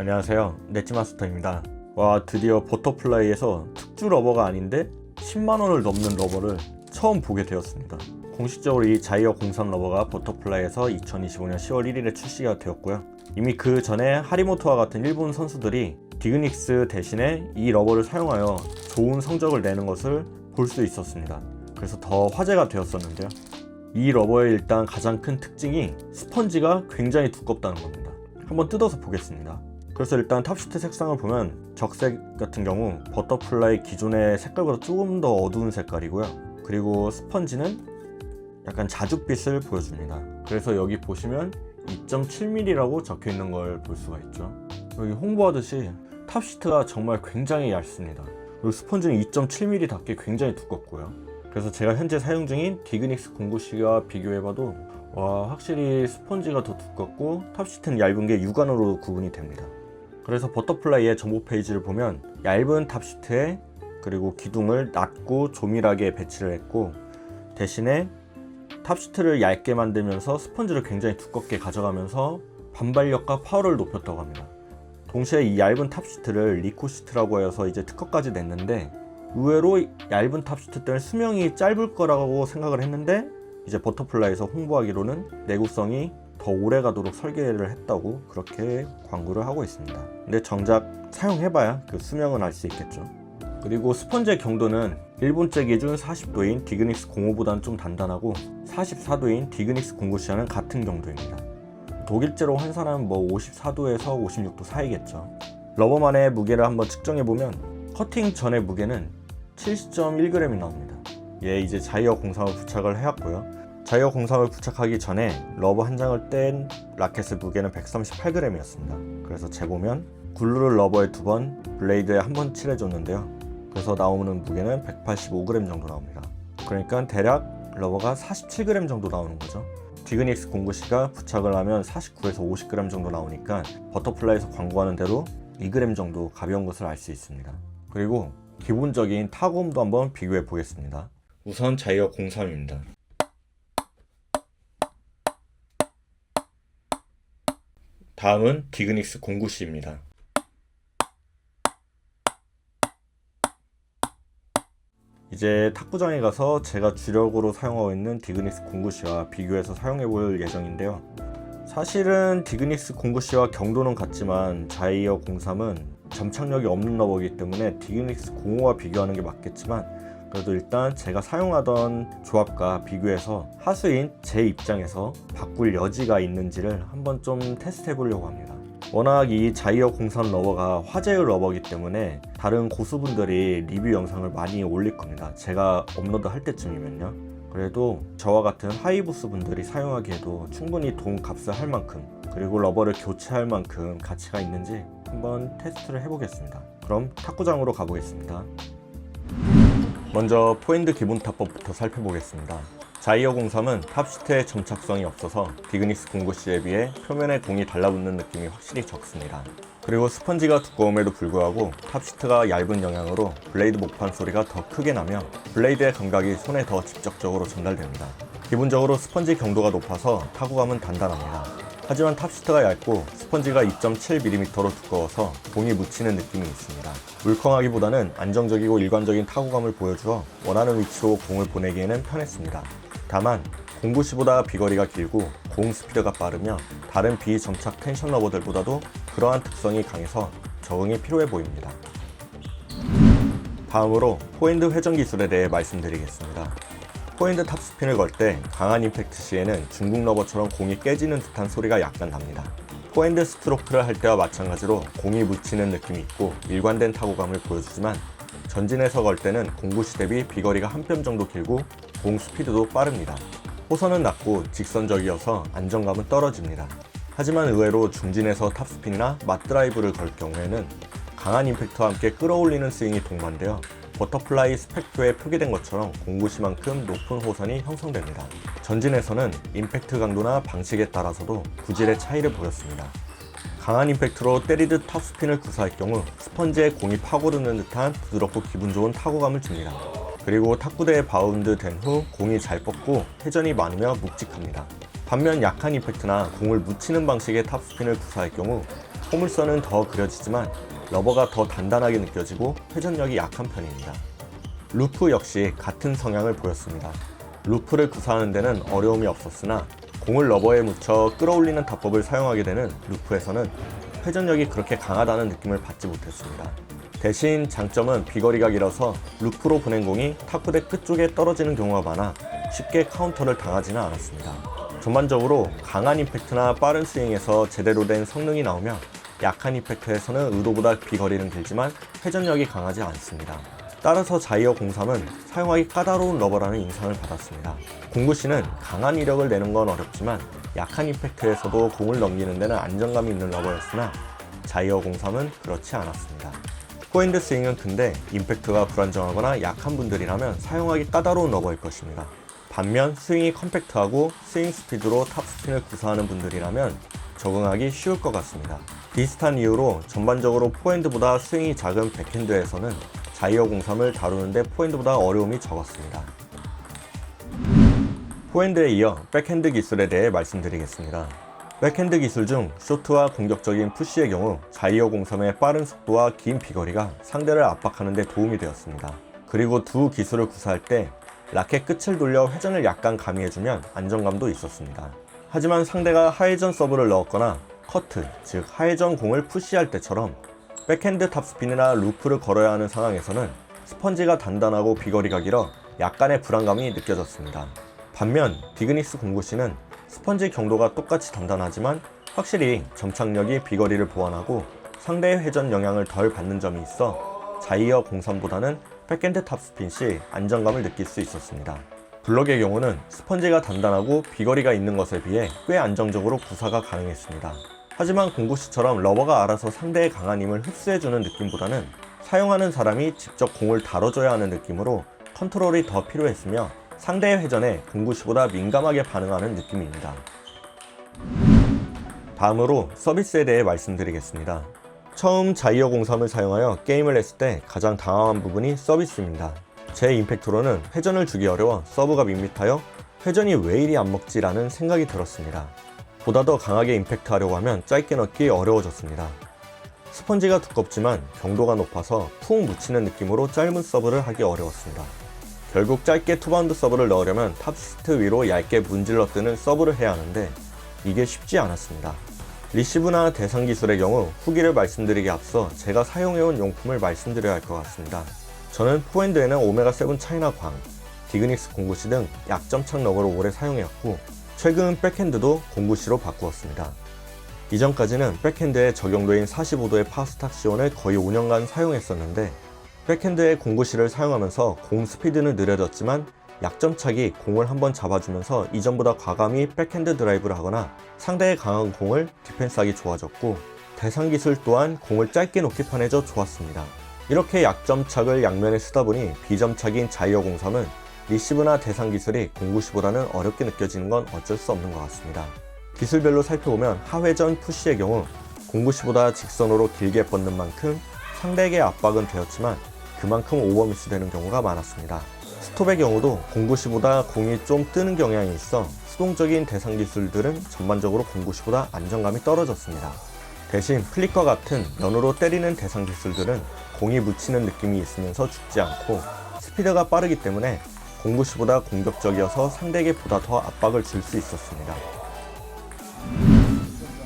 안녕하세요. 넷지마스터입니다. 와 드디어 버터플라이에서 특주 러버가 아닌데 10만원을 넘는 러버를 처음 보게 되었습니다. 공식적으로 이 자이어 공산 러버가 버터플라이에서 2025년 10월 1일에 출시가 되었고요. 이미 그 전에 하리모토와 같은 일본 선수들이 디그닉스 대신에 이 러버를 사용하여 좋은 성적을 내는 것을 볼 수 있었습니다. 그래서 더 화제가 되었었는데요. 이 러버의 일단 가장 큰 특징이 스펀지가 굉장히 두껍다는 겁니다. 한번 뜯어서 보겠습니다 그래서 일단 탑시트 색상을 보면 적색 같은 경우 버터플라이 기존의 색깔보다 조금 더 어두운 색깔이고요. 그리고 스펀지는 약간 자줏빛을 보여줍니다. 그래서 여기 보시면 2.7mm라고 적혀 있는 걸 볼 수가 있죠. 여기 홍보하듯이 탑시트가 정말 굉장히 얇습니다. 그리고 스펀지는 2.7mm답게 굉장히 두껍고요. 그래서 제가 현재 사용 중인 디그닉스 공구시와 비교해봐도 와 확실히 스펀지가 더 두껍고 탑시트는 얇은 게 육안으로 구분이 됩니다. 그래서 버터플라이의 정보 페이지를 보면 얇은 탑시트에 그리고 기둥을 낮고 조밀하게 배치를 했고 대신에 탑시트를 얇게 만들면서 스펀지를 굉장히 두껍게 가져가면서 반발력과 파워를 높였다고 합니다. 동시에 이 얇은 탑시트를 리코시트라고 해서 이제 특허까지 냈는데 의외로 얇은 탑시트 때는 수명이 짧을 거라고 생각을 했는데 이제 버터플라이에서 홍보하기로는 내구성이 더 오래 가도록 설계를 했다고 그렇게 광고를 하고 있습니다. 근데 정작 사용해봐야 그 수명은 알 수 있겠죠. 그리고 스펀지의 경도는 일본제 기준 40도인 디그닉스 05보다는 좀 단단하고 44도인 디그닉스 09시와는 같은 경도입니다. 독일제로 환산하면 뭐 54도에서 56도 사이겠죠. 러버만의 무게를 한번 측정해보면 커팅 전의 무게는 70.1g이 나옵니다. 얘 이제 자이어 공상을 부착을 해왔고요. 자이어 공상을 부착하기 전에 러버 한 장을 뗀 라켓의 무게는 138g이었습니다. 그래서 재보면 글루를 러버에 두 번, 블레이드에 한 번 칠해줬는데요. 그래서 나오는 무게는 185g 정도 나옵니다. 그러니까 대략 러버가 47g 정도 나오는 거죠. 디그닉스 공구시가 부착을 하면 49에서 50g 정도 나오니까 버터플라이에서 광고하는 대로 2g 정도 가벼운 것을 알 수 있습니다. 그리고 기본적인 타구음도 한번 비교해 보겠습니다. 우선 자이어 03입니다. 다음은 디그닉스 09C입니다. 이제 탁구장에 가서 제가 주력으로 사용하고 있는 디그닉스 09C와 비교해서 사용해 볼 예정인데요. 사실은 디그닉스 09C와 경도는 같지만 자이어 03은 점착력이 없는 러버이기 때문에 디그닉스 05와 비교하는 게 맞겠지만 그래도 일단 제가 사용하던 조합과 비교해서 하수인 제 입장에서 바꿀 여지가 있는지를 한번 좀 테스트 해보려고 합니다. 워낙 이 자이어 공산 러버가 화제의 러버이기 때문에 다른 고수분들이 리뷰 영상을 많이 올릴 겁니다. 제가 업로드 할 때쯤이면요. 그래도 저와 같은 하이부스 분들이 사용하기에도 충분히 돈 값을 할 만큼 그리고 러버를 교체할 만큼 가치가 있는지 한번 테스트를 해보겠습니다. 그럼 탁구장으로 가보겠습니다. 먼저 포핸드 기본 타법부터 살펴보겠습니다. 자이어 03은 탑시트에 점착성이 없어서 디그닉스 09C에 비해 표면에 공이 달라붙는 느낌이 확실히 적습니다. 그리고 스펀지가 두꺼움에도 불구하고 탑시트가 얇은 영향으로 블레이드 목판 소리가 더 크게 나며 블레이드의 감각이 손에 더 직접적으로 전달됩니다. 기본적으로 스펀지 경도가 높아서 타구감은 단단합니다. 하지만 탑시트가 얇고 스펀지가 2.7mm로 두꺼워서 공이 묻히는 느낌이 있습니다. 물컹하기보다는 안정적이고 일관적인 타구감을 보여주어 원하는 위치로 공을 보내기에는 편했습니다. 다만 공구시보다 비거리가 길고 공 스피드가 빠르며 다른 비점착 텐션 러버들보다도 그러한 특성이 강해서 적응이 필요해 보입니다. 다음으로 포핸드 회전 기술에 대해 말씀드리겠습니다. 포핸드 탑스핀을 걸 때 강한 임팩트 시에는 중국 러버처럼 공이 깨지는 듯한 소리가 약간 납니다. 포핸드 스트로크를 할 때와 마찬가지로 공이 묻히는 느낌이 있고 일관된 타구감을 보여주지만 전진해서 걸 때는 공구시 대비 비거리가 한 뼘 정도 길고 공 스피드도 빠릅니다. 호선은 낮고 직선적이어서 안정감은 떨어집니다. 하지만 의외로 중진에서 탑스핀이나 맞드라이브를 걸 경우에는 강한 임팩트와 함께 끌어올리는 스윙이 동반되어 버터플라이 스펙트에 표기된 것처럼 공구시만큼 높은 호선이 형성됩니다. 전진에서는 임팩트 강도나 방식에 따라서도 구질의 차이를 보였습니다. 강한 임팩트로 때리듯 탑스핀을 구사할 경우 스펀지에 공이 파고드는 듯한 부드럽고 기분 좋은 타구감을 줍니다. 그리고 탁구대에 바운드 된 후 공이 잘 뻗고 회전이 많으며 묵직합니다. 반면 약한 임팩트나 공을 묻히는 방식의 탑스핀을 구사할 경우 포물선은 더 그려지지만 러버가 더 단단하게 느껴지고 회전력이 약한 편입니다. 루프 역시 같은 성향을 보였습니다. 루프를 구사하는 데는 어려움이 없었으나 공을 러버에 묻혀 끌어올리는 타법을 사용하게 되는 루프에서는 회전력이 그렇게 강하다는 느낌을 받지 못했습니다. 대신 장점은 비거리가 길어서 루프로 보낸 공이 탁구대 끝쪽에 떨어지는 경우가 많아 쉽게 카운터를 당하지는 않았습니다. 전반적으로 강한 임팩트나 빠른 스윙에서 제대로 된 성능이 나오며 약한 임팩트에서는 의도보다 비거리는 길지만 회전력이 강하지 않습니다. 따라서 자이어 03은 사용하기 까다로운 러버라는 인상을 받았습니다. 공구씨는 강한 이력을 내는 건 어렵지만 약한 임팩트에서도 공을 넘기는 데는 안정감이 있는 러버였으나 자이어 03은 그렇지 않았습니다. 포핸드 스윙은 큰데 임팩트가 불안정하거나 약한 분들이라면 사용하기 까다로운 러버일 것입니다. 반면 스윙이 컴팩트하고 스윙 스피드로 탑스핀을 구사하는 분들이라면 적응하기 쉬울 것 같습니다. 비슷한 이유로 전반적으로 포핸드보다 스윙이 작은 백핸드에서는 자이어 03을 다루는데 포핸드보다 어려움이 적었습니다. 포핸드에 이어 백핸드 기술에 대해 말씀드리겠습니다. 백핸드 기술 중 쇼트와 공격적인 푸시의 경우 자이어 03의 빠른 속도와 긴 비거리가 상대를 압박하는 데 도움이 되었습니다. 그리고 두 기술을 구사할 때 라켓 끝을 돌려 회전을 약간 가미해주면 안정감도 있었습니다. 하지만 상대가 하회전 서브를 넣었거나 커트, 즉 하회전 공을 푸시할 때처럼 백핸드 탑스핀이나 루프를 걸어야 하는 상황에서는 스펀지가 단단하고 비거리가 길어 약간의 불안감이 느껴졌습니다. 반면 디그니스 공구씨는 스펀지 경도가 똑같이 단단하지만 확실히 점착력이 비거리를 보완하고 상대의 회전 영향을 덜 받는 점이 있어 자이어 03보다는 백핸드 탑스핀 시 안정감을 느낄 수 있었습니다. 블럭의 경우는 스펀지가 단단하고 비거리가 있는 것에 비해 꽤 안정적으로 구사가 가능했습니다. 하지만 공구씨처럼 러버가 알아서 상대의 강한 힘을 흡수해주는 느낌보다는 사용하는 사람이 직접 공을 다뤄줘야 하는 느낌으로 컨트롤이 더 필요했으며 상대의 회전에 공구씨보다 민감하게 반응하는 느낌입니다. 다음으로 서비스에 대해 말씀드리겠습니다. 처음 자이어 03을 사용하여 게임을 했을 때 가장 당황한 부분이 서비스입니다. 제 임팩트로는 회전을 주기 어려워 서브가 밋밋하여 회전이 왜 이리 안 먹지라는 생각이 들었습니다. 보다 더 강하게 임팩트 하려고 하면 짧게 넣기 어려워졌습니다. 스펀지가 두껍지만 경도가 높아서 푹 묻히는 느낌으로 짧은 서브를 하기 어려웠습니다. 결국 짧게 투바운드 서브를 넣으려면 탑스트 위로 얇게 문질러 뜨는 서브를 해야 하는데 이게 쉽지 않았습니다. 리시브나 대상 기술의 경우 후기를 말씀드리기 앞서 제가 사용해온 용품을 말씀드려야 할 것 같습니다. 저는 포핸드에는 오메가7 차이나 광, 디그닉스 공구시 등 약점착 러버를 오래 사용해왔고 최근 백핸드도 공구시로 바꾸었습니다. 이전까지는 백핸드에 적용도인 45도의 파스탁 시온을 거의 5년간 사용했었는데 백핸드의 공구시를 사용하면서 공 스피드는 느려졌지만 약점착이 공을 한번 잡아주면서 이전보다 과감히 백핸드 드라이브를 하거나 상대의 강한 공을 디펜스하기 좋아졌고 대상 기술 또한 공을 짧게 놓기 편해져 좋았습니다. 이렇게 약점착을 양면에 쓰다 보니 비점착인 자이어 03은 리시브나 대상 기술이 공구시보다는 어렵게 느껴지는 건 어쩔 수 없는 것 같습니다. 기술별로 살펴보면 하회전 푸시의 경우 공구시보다 직선으로 길게 뻗는 만큼 상대에게 압박은 되었지만 그만큼 오버미스 되는 경우가 많았습니다. 스톱의 경우도 공구시보다 공이 좀 뜨는 경향이 있어 수동적인 대상 기술들은 전반적으로 공구시보다 안정감이 떨어졌습니다. 대신 플리커 같은 면으로 때리는 대상 기술들은 공이 묻히는 느낌이 있으면서 죽지 않고 스피드가 빠르기 때문에 공구시보다 공격적이어서 상대에게 보다 더 압박을 줄 수 있었습니다.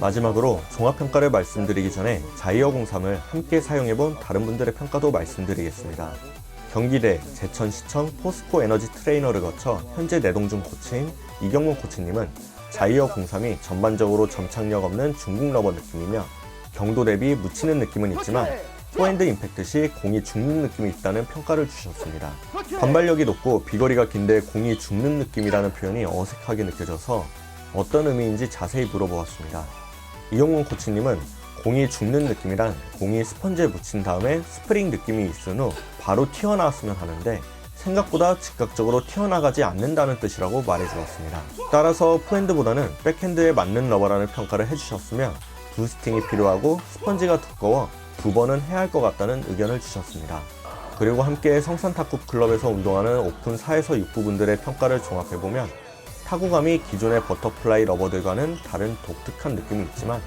마지막으로 종합평가를 말씀드리기 전에 자이어 03을 함께 사용해본 다른 분들의 평가도 말씀드리겠습니다. 경기대, 제천시청 포스코 에너지 트레이너를 거쳐 현재 내동중 코치인 이경문 코치님은 자이어 03이 전반적으로 점착력 없는 중국 러버 느낌이며 경도 대비 묻히는 느낌은 있지만 포핸드 임팩트 시 공이 죽는 느낌이 있다는 평가를 주셨습니다. 반발력이 높고 비거리가 긴데 공이 죽는 느낌이라는 표현이 어색하게 느껴져서 어떤 의미인지 자세히 물어보았습니다. 이용훈 코치님은 공이 죽는 느낌이란 공이 스펀지에 묻힌 다음에 스프링 느낌이 있은 후 바로 튀어나왔으면 하는데 생각보다 즉각적으로 튀어나가지 않는다는 뜻이라고 말해주었습니다. 따라서 포핸드보다는 백핸드에 맞는 러버라는 평가를 해주셨으며 부스팅이 필요하고 스펀지가 두꺼워 두 번은 해야 할 것 같다는 의견을 주셨습니다. 그리고 함께 성산 탁구 클럽에서 운동하는 오픈 4에서 6부분들의 평가를 종합해보면 타구감이 기존의 버터플라이 러버들과는 다른 독특한 느낌이 있지만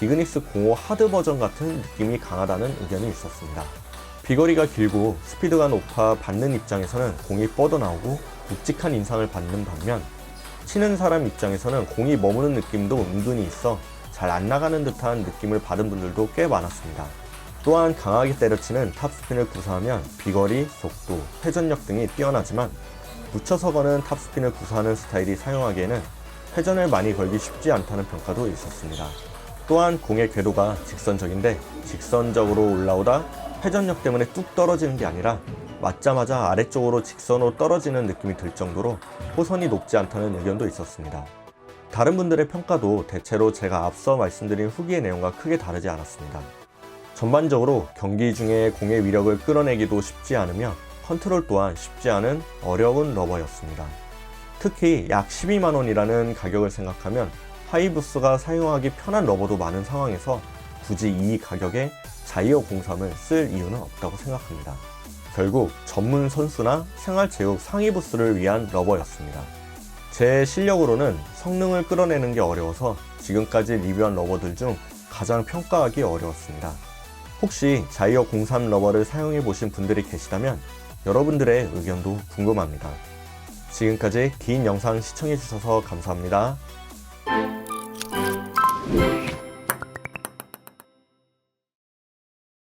디그닉스 05 하드 버전 같은 느낌이 강하다는 의견이 있었습니다. 비거리가 길고 스피드가 높아 받는 입장에서는 공이 뻗어나오고 묵직한 인상을 받는 반면 치는 사람 입장에서는 공이 머무는 느낌도 은근히 있어 잘 안 나가는 듯한 느낌을 받은 분들도 꽤 많았습니다. 또한 강하게 때려치는 탑스핀을 구사하면 비거리, 속도, 회전력 등이 뛰어나지만 묻혀서 거는 탑스핀을 구사하는 스타일이 사용하기에는 회전을 많이 걸기 쉽지 않다는 평가도 있었습니다. 또한 공의 궤도가 직선적인데 직선적으로 올라오다 회전력 때문에 뚝 떨어지는 게 아니라 맞자마자 아래쪽으로 직선으로 떨어지는 느낌이 들 정도로 호선이 높지 않다는 의견도 있었습니다. 다른 분들의 평가도 대체로 제가 앞서 말씀드린 후기의 내용과 크게 다르지 않았습니다. 전반적으로 경기 중에 공의 위력을 끌어내기도 쉽지 않으며 컨트롤 또한 쉽지 않은 어려운 러버였습니다. 특히 약 12만원이라는 가격을 생각하면 하이부스가 사용하기 편한 러버도 많은 상황에서 굳이 이 가격에 자이어 03을 쓸 이유는 없다고 생각합니다. 결국 전문 선수나 생활체육 상위 부스를 위한 러버였습니다. 제 실력으로는 성능을 끌어내는 게 어려워서 지금까지 리뷰한 러버들 중 가장 평가하기 어려웠습니다. 혹시 자이어 03 러버를 사용해 보신 분들이 계시다면 여러분들의 의견도 궁금합니다. 지금까지 긴 영상 시청해 주셔서 감사합니다.